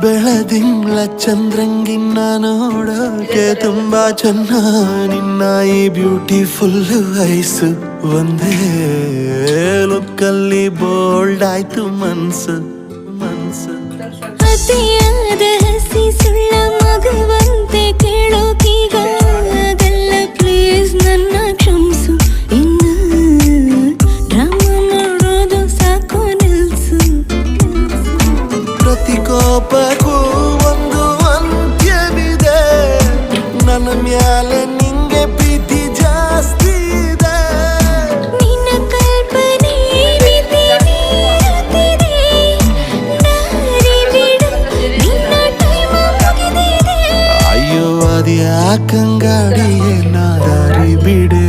ಬೆಳದಿಂಗ್ಳ ಚಂದ್ರಂಗಿನ್ನ ನೋಡೋಕೆ ತುಂಬಾ ಚೆನ್ನ ನಿನ್ನ ಈ ಬ್ಯೂಟಿಫುಲ್ ಐಸು ಒಂದೇ ಲುಕ್ಕಲ್ಲಿ ಬೋಲ್ಡ್ ಆಯ್ತು ಮನ್ಸು ಪಾಪಕ್ಕೂ ಒಂದು ಅಂತ್ಯವಿದೆ. ನನ್ನ ಮ್ಯಾಲೆ ನಿಂಗೆ ಪ್ರೀತಿ ಜಾಸ್ತಿ ಇದೆ. ಅಯ್ಯೋ ಅದ್ಯಾಕಂಗಾಡಿಯೇ ನಾದಾರಿ ಬಿಡು.